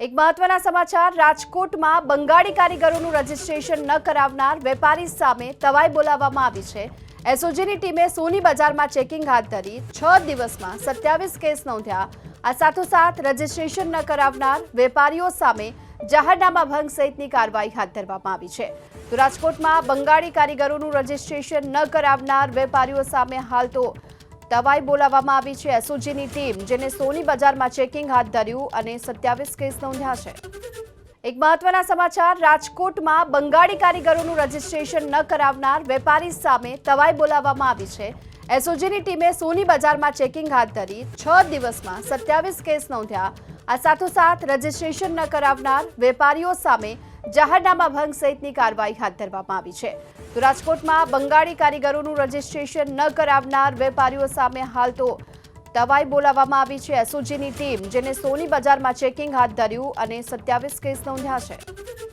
એક મહત્વના સમાચાર, રાજકોટમાં બંગાળી કારીગરોનું રજીસ્ટ્રેશન ન કરાવનાર વેપારી સામે તવાઈ બોલાવવામાં આવી છે. એસઓજીની ટીમે સોની બજારમાં ચેકિંગ હાથ ધરી, છ દિવસમાં સત્યાવીસ કેસ નોંધ્યા. આ સાથોસાથ રજીસ્ટ્રેશન ન કરાવનાર વેપારીઓ સામે જાહેરનામા ભંગ સહિતની કાર્યવાહી હાથ ધરવામાં આવી છે. તો રાજકોટમાં બંગાળી કારીગરોનું રજીસ્ટ્રેશન ન કરાવનાર વેપારીઓ સામે હાલ તો તવાઈ બોલાવવામાં આવી છે. એસઓજીની ટીમ, જેને સોની બજારમાં ચેકિંગ હાથ ધર્યું અને સત્યાવીસ કેસ નોંધ્યા છે. એક મહત્વના સમાચાર, રાજકોટમાં બંગાળી કારીગરોનું રજીસ્ટ્રેશન ન કરાવનાર વેપારી સામે તવાઈ બોલાવવામાં આવી છે. એસઓજીની ટીમે સોની બજારમાં ચેકિંગ હાથ ધરી છ દિવસમાં સત્યાવીસ કેસ નોંધ્યા. આ સાથોસાથ રજીસ્ટ્રેશન ન કરાવનાર વેપારીઓ સામે જાહેરનામા ભંગ સહિતની કાર્યવાહી હાથ ધરવામાં આવી છે. તો રાજકોટમાં બંગાળી કારીગરોનું રજીસ્ટ્રેશન ન કરાવનાર વેપારીઓ સામે હાલ તો તવાઈ બોલાવવામાં આવી છે. એસઓજીની ટીમ, જેને સોની બજારમાં ચેકિંગ હાથ ધર્યું અને સત્યાવીસ કેસ નોંધ્યા છે.